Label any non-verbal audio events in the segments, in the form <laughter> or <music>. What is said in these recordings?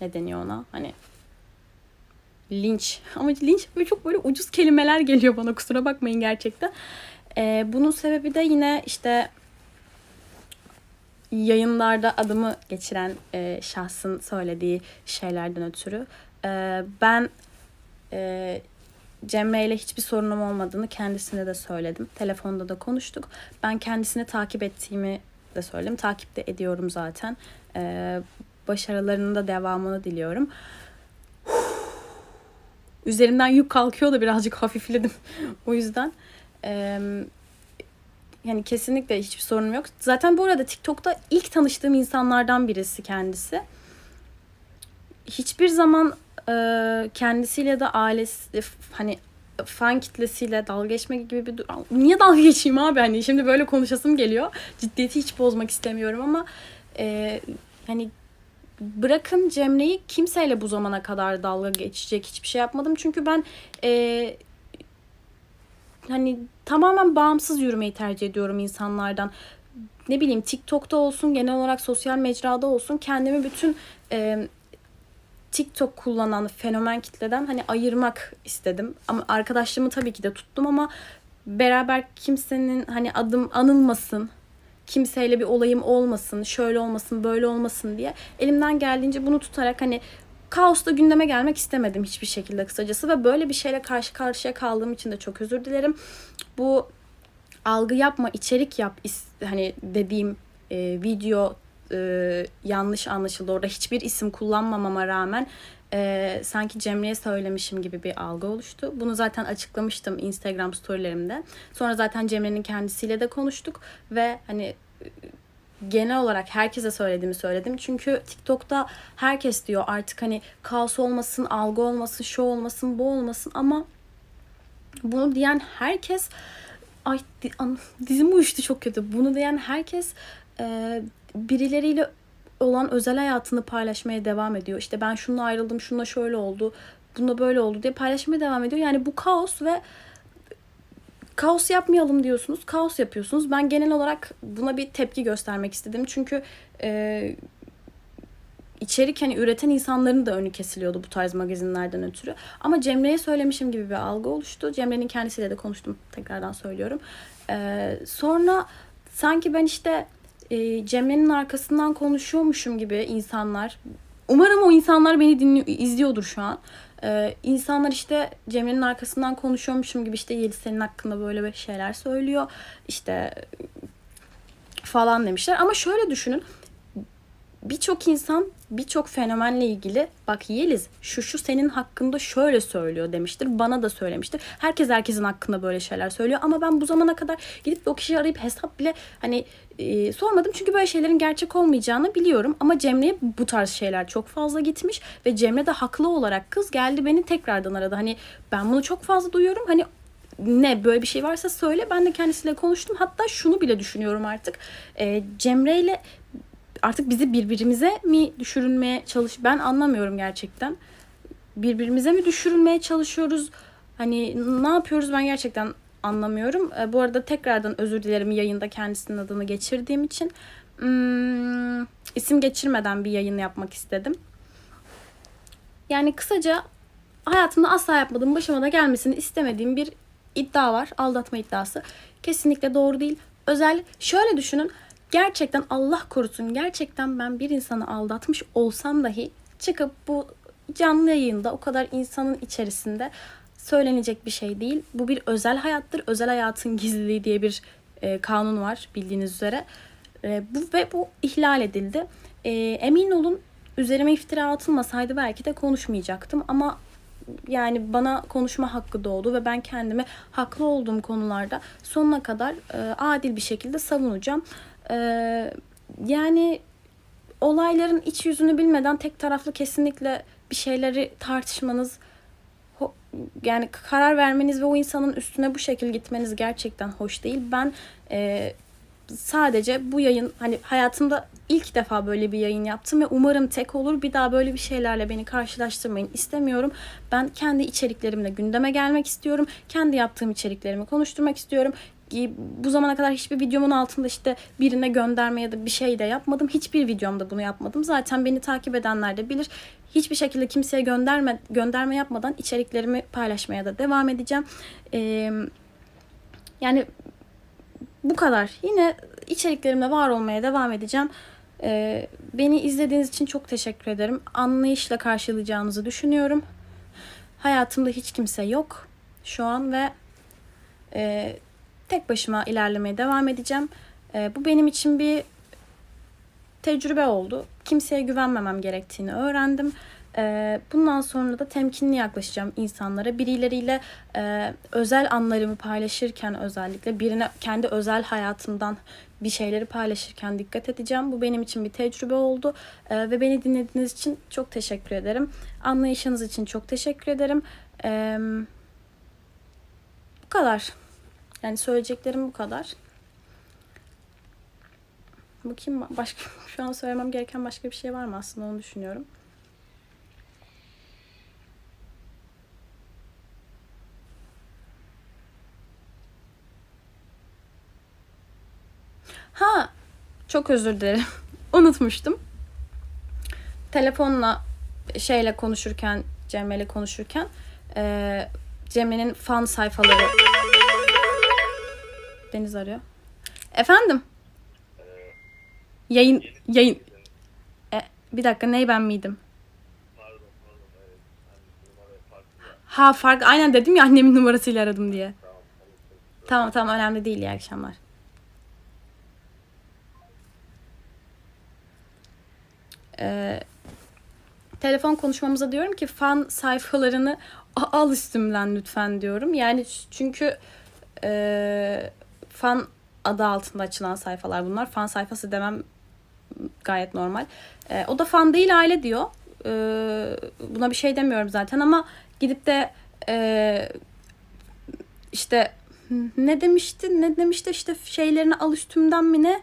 ne deniyor ona? Hani linç. <laughs> Ama linç böyle çok böyle ucuz kelimeler geliyor bana kusura bakmayın gerçekten. Ee, bunun sebebi de yine işte yayınlarda adımı geçiren e, şahsın söylediği şeylerden ötürü. Ee, ben e, Cemre ile hiçbir sorunum olmadığını kendisine de söyledim. Telefonda da konuştuk. Ben kendisini takip ettiğimi de söyledim. Takip de ediyorum zaten. Ee, başarılarının da devamını diliyorum. Üzerimden yük kalkıyor da birazcık hafifledim. <laughs> o yüzden e, yani kesinlikle hiçbir sorunum yok. Zaten bu arada TikTok'ta ilk tanıştığım insanlardan birisi kendisi. Hiçbir zaman e, kendisiyle de ailesi hani fan kitlesiyle dalga geçme gibi bir dur- niye dalga geçeyim abi hani şimdi böyle konuşasım geliyor ciddiyeti hiç bozmak istemiyorum ama e, hani bırakın Cemre'yi kimseyle bu zamana kadar dalga geçecek hiçbir şey yapmadım çünkü ben e, hani tamamen bağımsız yürümeyi tercih ediyorum insanlardan ne bileyim TikTok'ta olsun genel olarak sosyal mecrada olsun kendimi bütün e, TikTok kullanan fenomen kitleden hani ayırmak istedim. Ama arkadaşlığımı tabii ki de tuttum ama beraber kimsenin hani adım anılmasın, kimseyle bir olayım olmasın, şöyle olmasın, böyle olmasın diye elimden geldiğince bunu tutarak hani kaosla gündeme gelmek istemedim hiçbir şekilde kısacası ve böyle bir şeyle karşı karşıya kaldığım için de çok özür dilerim. Bu algı yapma, içerik yap hani dediğim e, video e, yanlış anlaşıldı. Orada hiçbir isim kullanmamama rağmen e, sanki Cemre'ye söylemişim gibi bir algı oluştu. Bunu zaten açıklamıştım Instagram storylerimde. Sonra zaten Cemre'nin kendisiyle de konuştuk ve hani genel olarak herkese söylediğimi söyledim. Çünkü TikTok'ta herkes diyor artık hani kaos olmasın, algı olmasın, şu olmasın, bu olmasın ama bunu diyen herkes ay dizim uyuştu çok kötü. Bunu diyen herkes e, birileriyle olan özel hayatını paylaşmaya devam ediyor. İşte ben şununla ayrıldım, şununla şöyle oldu, bunda böyle oldu diye paylaşmaya devam ediyor. Yani bu kaos ve kaos yapmayalım diyorsunuz. Kaos yapıyorsunuz. Ben genel olarak buna bir tepki göstermek istedim. Çünkü e, içerik hani üreten insanların da önü kesiliyordu bu tarz magazinlerden ötürü. Ama Cemre'ye söylemişim gibi bir algı oluştu. Cemre'nin kendisiyle de konuştum. Tekrardan söylüyorum. E, sonra sanki ben işte e, Cemre'nin arkasından konuşuyormuşum gibi insanlar. Umarım o insanlar beni dinliyor, izliyordur şu an. Ee, insanlar işte Cemre'nin arkasından konuşuyormuşum gibi işte Yeliz senin hakkında böyle bir şeyler söylüyor. İşte falan demişler. Ama şöyle düşünün. Birçok insan birçok fenomenle ilgili bak Yeliz şu şu senin hakkında şöyle söylüyor demiştir. Bana da söylemiştir. Herkes herkesin hakkında böyle şeyler söylüyor. Ama ben bu zamana kadar gidip o kişiyi arayıp hesap bile hani e, sormadım. Çünkü böyle şeylerin gerçek olmayacağını biliyorum. Ama Cemre'ye bu tarz şeyler çok fazla gitmiş. Ve Cemre de haklı olarak kız geldi beni tekrardan aradı. Hani ben bunu çok fazla duyuyorum. Hani ne böyle bir şey varsa söyle. Ben de kendisiyle konuştum. Hatta şunu bile düşünüyorum artık. E, Cemre ile artık bizi birbirimize mi düşürülmeye çalış ben anlamıyorum gerçekten. Birbirimize mi düşürülmeye çalışıyoruz? Hani ne yapıyoruz ben gerçekten anlamıyorum. E, bu arada tekrardan özür dilerim yayında kendisinin adını geçirdiğim için. Hmm, isim geçirmeden bir yayın yapmak istedim. Yani kısaca hayatımda asla yapmadığım, başıma da gelmesini istemediğim bir iddia var. Aldatma iddiası. Kesinlikle doğru değil. Özel şöyle düşünün. Gerçekten Allah korusun gerçekten ben bir insanı aldatmış olsam dahi çıkıp bu canlı yayında o kadar insanın içerisinde söylenecek bir şey değil. Bu bir özel hayattır. Özel hayatın gizliliği diye bir e, kanun var bildiğiniz üzere. E, bu ve bu ihlal edildi. E, emin olun üzerime iftira atılmasaydı belki de konuşmayacaktım ama yani bana konuşma hakkı doğdu ve ben kendimi haklı olduğum konularda sonuna kadar e, adil bir şekilde savunacağım. E, yani olayların iç yüzünü bilmeden tek taraflı kesinlikle bir şeyleri tartışmanız yani karar vermeniz ve o insanın üstüne bu şekilde gitmeniz gerçekten hoş değil. Ben e, sadece bu yayın hani hayatımda ilk defa böyle bir yayın yaptım ve umarım tek olur. Bir daha böyle bir şeylerle beni karşılaştırmayın istemiyorum. Ben kendi içeriklerimle gündeme gelmek istiyorum. Kendi yaptığım içeriklerimi konuşturmak istiyorum. Bu zamana kadar hiçbir videomun altında işte birine gönderme ya da bir şey de yapmadım. Hiçbir videomda bunu yapmadım. Zaten beni takip edenler de bilir. Hiçbir şekilde kimseye gönderme gönderme yapmadan içeriklerimi paylaşmaya da devam edeceğim. Ee, yani bu kadar. Yine içeriklerimde var olmaya devam edeceğim. Ee, beni izlediğiniz için çok teşekkür ederim. Anlayışla karşılayacağınızı düşünüyorum. Hayatımda hiç kimse yok şu an ve e, tek başıma ilerlemeye devam edeceğim. E, bu benim için bir tecrübe oldu. Kimseye güvenmemem gerektiğini öğrendim. E, bundan sonra da temkinli yaklaşacağım insanlara. Birileriyle e, özel anlarımı paylaşırken özellikle birine kendi özel hayatımdan bir şeyleri paylaşırken dikkat edeceğim. Bu benim için bir tecrübe oldu E, ve beni dinlediğiniz için çok teşekkür ederim. Anlayışınız için çok teşekkür ederim. Bu kadar. Yani söyleyeceklerim bu kadar. Bakayım başka <laughs> şu an söylemem gereken başka bir şey var mı aslında onu düşünüyorum. Ha, çok özür dilerim. <laughs> Unutmuştum. Telefonla şeyle konuşurken, Cemre'yle konuşurken eee Cemre'nin fan sayfaları Deniz arıyor. Efendim? Yayın yayın e, bir dakika ney ben miydim? Ha fark aynen dedim ya annemin numarasıyla aradım diye. Tamam tamam önemli değil iyi akşamlar. Ee, telefon konuşmamıza diyorum ki fan sayfalarını al üstümden lütfen diyorum. Yani çünkü e, fan adı altında açılan sayfalar bunlar. Fan sayfası demem gayet normal. E, o da fan değil aile diyor. E, buna bir şey demiyorum zaten ama gidip de e, işte ne demişti ne demişti işte şeylerini al üstümden mi ne?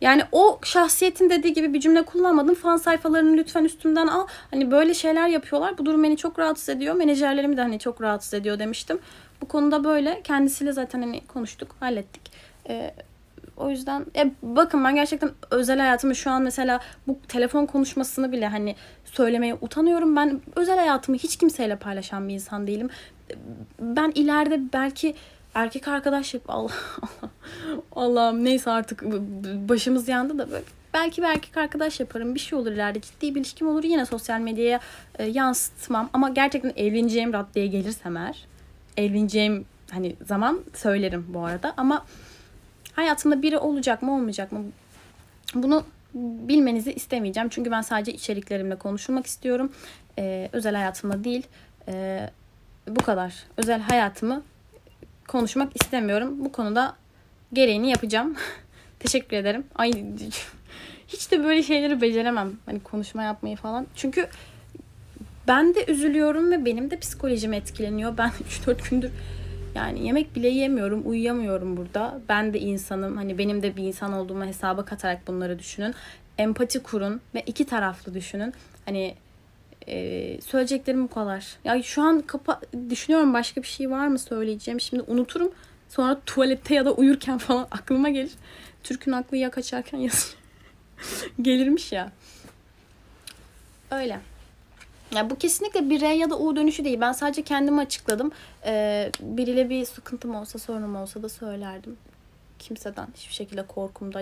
Yani o şahsiyetin dediği gibi bir cümle kullanmadım. Fan sayfalarını lütfen üstümden al. Hani böyle şeyler yapıyorlar. Bu durum beni çok rahatsız ediyor. Menajerlerimi de hani çok rahatsız ediyor demiştim. Bu konuda böyle. Kendisiyle zaten hani konuştuk, hallettik. Ee, o yüzden ya bakın ben gerçekten özel hayatımı şu an mesela bu telefon konuşmasını bile hani söylemeye utanıyorum. Ben özel hayatımı hiç kimseyle paylaşan bir insan değilim. Ben ileride belki erkek arkadaş yap <laughs> Allah Allah neyse artık başımız yandı da böyle belki bir erkek arkadaş yaparım bir şey olur ileride ciddi bir ilişkim olur yine sosyal medyaya e, yansıtmam ama gerçekten evleneceğim raddeye gelirsem eğer evleneceğim hani zaman söylerim bu arada. Ama hayatımda biri olacak mı olmayacak mı? Bunu bilmenizi istemeyeceğim. Çünkü ben sadece içeriklerimle konuşulmak istiyorum. Ee, özel hayatımda değil. Ee, bu kadar. Özel hayatımı konuşmak istemiyorum. Bu konuda gereğini yapacağım. <laughs> Teşekkür ederim. Ay hiç de böyle şeyleri beceremem. Hani konuşma yapmayı falan. Çünkü ben de üzülüyorum ve benim de psikolojim etkileniyor. Ben <laughs> 3-4 gündür yani yemek bile yemiyorum, uyuyamıyorum burada. Ben de insanım. Hani benim de bir insan olduğumu hesaba katarak bunları düşünün. Empati kurun ve iki taraflı düşünün. Hani e, söyleyeceklerim bu kadar. Ya şu an kapa düşünüyorum başka bir şey var mı söyleyeceğim. Şimdi unuturum. Sonra tuvalette ya da uyurken <laughs> falan aklıma gelir. Türk'ün aklı ya kaçarken <laughs> ya gelirmiş ya. Öyle. Ya bu kesinlikle bir R ya da U dönüşü değil. Ben sadece kendimi açıkladım. Ee, biriyle bir sıkıntım olsa, sorunum olsa da söylerdim. Kimseden hiçbir şekilde korkum da